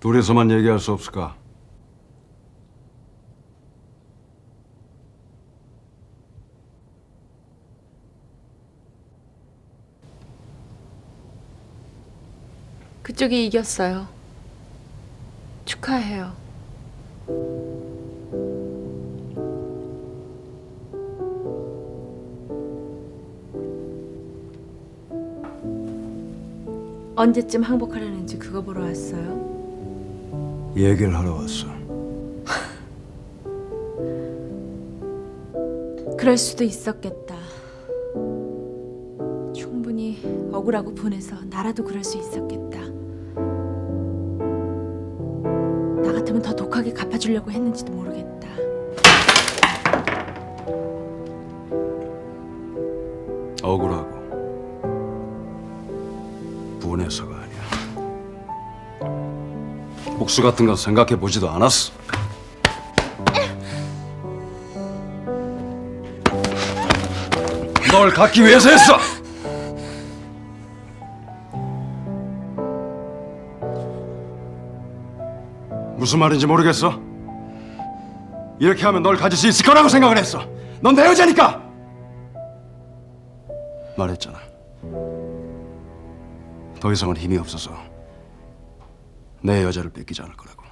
둘이서만 얘기할 수 없을까? 그쪽이 이겼어요. 축하해요. 언제쯤 항복하려는지 그거 보러 왔어요. 얘기를 하러 왔어. 그럴 수도 있었겠다. 충분히 억울하고 분해서 나라도 그럴 수 있었겠다. 나 같으면 더 독하게 갚아주려고 했는지도 모르겠다. 억울하고 분해서가 아니야. 복수 같은 거 생각해 보지도 않았어. 널 갖기 위해서 했어. 무슨 말인지 모르겠어. 이렇게 하면 널 가질 수 있을 거라고 생각을 했어. 넌 내 여자니까. 말했잖아. 더 이상은 힘이 없어서 내 여자를 뺏기지 않을 거라고.